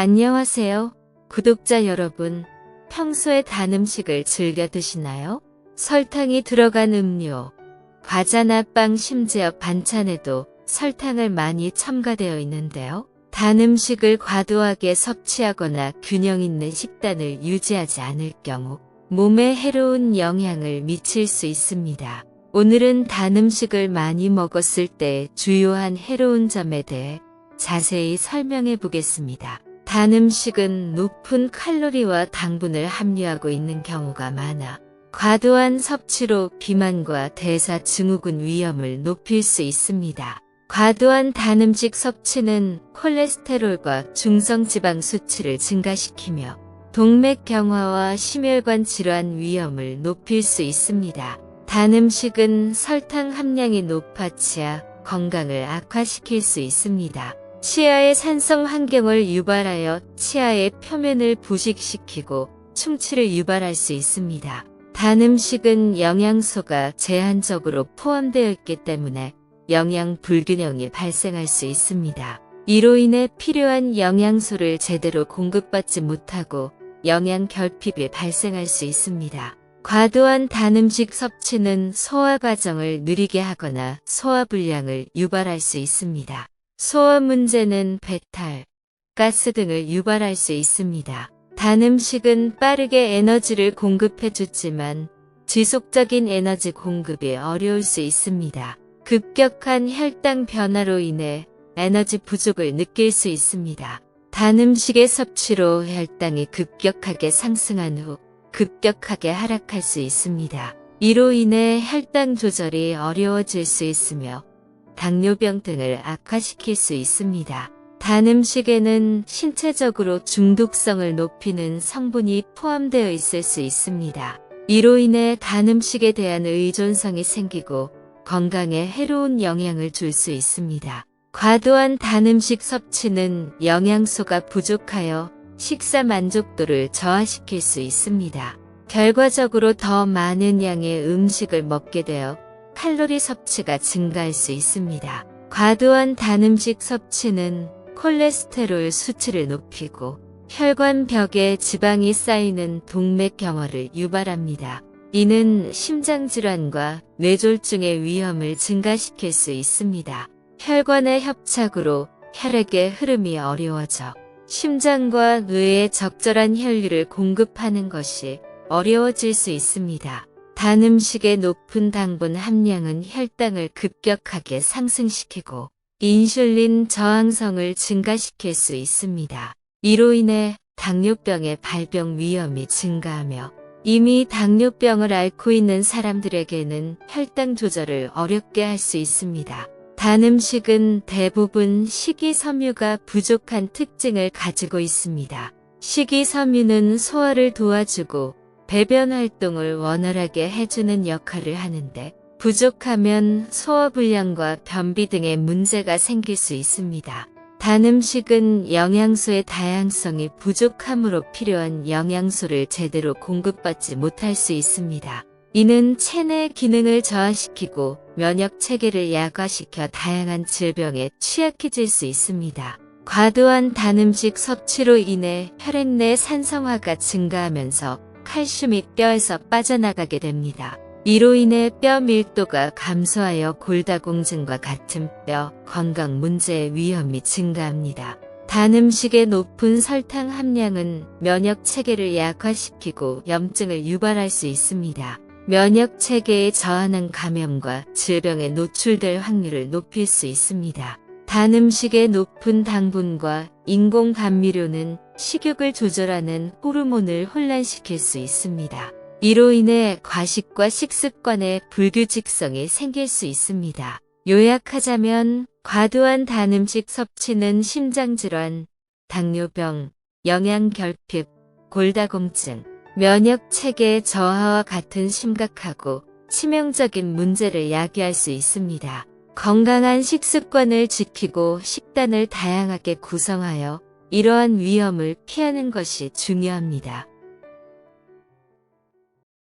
안녕하세요. 구독자 여러분. 평소에 단 음식을 즐겨 드시나요? 설탕이 들어간 음료, 과자나 빵 심지어 반찬에도 설탕을 많이 첨가되어 있는데요. 단 음식을 과도하게 섭취하거나 균형 있는 식단을 유지하지 않을 경우 몸에 해로운 영향을 미칠 수 있습니다. 오늘은 단 음식을 많이 먹었을 때 주요한 해로운 점에 대해 자세히 설명해 보겠습니다. 단 음식은 높은 칼로리와 당분을 함유하고 있는 경우가 많아 과도한 섭취로 비만과 대사 증후군 위험을 높일 수 있습니다. 과도한 단 음식 섭취는 콜레스테롤과 중성지방 수치를 증가시키며 동맥 경화와 심혈관 질환 위험을 높일 수 있습니다. 단 음식은 설탕 함량이 높아 치아 건강을 악화시킬 수 있습니다. 치아의 산성 환경을 유발하여 치아의 표면을 부식시키고 충치를 유발할 수 있습니다. 단 음식은 영양소가 제한적으로 포함되어 있기 때문에 영양 불균형이 발생할 수 있습니다. 이로 인해 필요한 영양소를 제대로 공급받지 못하고 영양 결핍이 발생할 수 있습니다. 과도한 단 음식 섭취는 소화 과정을 느리게 하거나 소화 불량을 유발할 수 있습니다. 소화 문제는 배탈, 가스 등을 유발할 수 있습니다. 단 음식은 빠르게 에너지를 공급해 주지만 지속적인 에너지 공급이 어려울 수 있습니다. 급격한 혈당 변화로 인해 에너지 부족을 느낄 수 있습니다. 단 음식의 섭취로 혈당이 급격하게 상승한 후 급격하게 하락할 수 있습니다. 이로 인해 혈당 조절이 어려워질 수 있으며 당뇨병 등을 악화시킬 수 있습니다. 단 음식에는 신체적으로 중독성을 높이는 성분이 포함되어 있을 수 있습니다. 이로 인해 단 음식에 대한 의존성이 생기고 건강에 해로운 영향을 줄 수 있습니다. 과도한 단 음식 섭취는 영양소가 부족하여 식사 만족도를 저하시킬 수 있습니다. 결과적으로 더 많은 양의 음식을 먹게 되어 칼로리 섭취가 증가할 수 있습니다. 과도한 단 음식 섭취는 콜레스테롤 수치를 높이고 혈관 벽에 지방이 쌓이는 동맥경화를 유발합니다. 이는 심장질환과 뇌졸중의 위험을 증가시킬 수 있습니다. 혈관의 협착으로 혈액의 흐름이 어려워져 심장과 뇌에 적절한 혈류를 공급하는 것이 어려워질 수 있습니다. 단 음식의 높은 당분 함량은 혈당을 급격하게 상승시키고 인슐린 저항성을 증가시킬 수 있습니다. 이로 인해 당뇨병의 발병 위험이 증가하며 이미 당뇨병을 앓고 있는 사람들에게는 혈당 조절을 어렵게 할 수 있습니다. 단 음식은 대부분 식이섬유가 부족한 특징을 가지고 있습니다. 식이섬유는 소화를 도와주고 배변 활동을 원활하게 해주는 역할을 하는데 부족하면 소화불량과 변비 등의 문제가 생길 수 있습니다. 단 음식은 영양소의 다양성이 부족함으로 필요한 영양소를 제대로 공급받지 못할 수 있습니다. 이는 체내 기능을 저하시키고 면역 체계를 약화시켜 다양한 질병에 취약해질 수 있습니다. 과도한 단 음식 섭취로 인해 혈액 내 산성화가 증가하면서 칼슘이 뼈에서 빠져나가게 됩니다. 이로 인해 뼈 밀도가 감소하여 골다공증과 같은 뼈 건강 문제의 위험이 증가합니다. 단 음식의 높은 설탕 함량은 면역 체계를 약화시키고 염증을 유발할 수 있습니다. 면역 체계에 저하는 감염과 질병에 노출될 확률을 높일 수 있습니다. 단 음식의 높은 당분과 인공 감미료는 식욕을 조절하는 호르몬을 혼란시킬 수 있습니다. 이로 인해 과식과 식습관의 불규칙성이 생길 수 있습니다. 요약하자면 과도한 단 음식 섭취는 심장질환, 당뇨병, 영양결핍, 골다공증, 면역 체계 저하와 같은 심각하고 치명적인 문제를 야기할 수 있습니다. 건강한 식습관을 지키고 식단을 다양하게 구성하여 이러한 위험을 피하는 것이 중요합니다.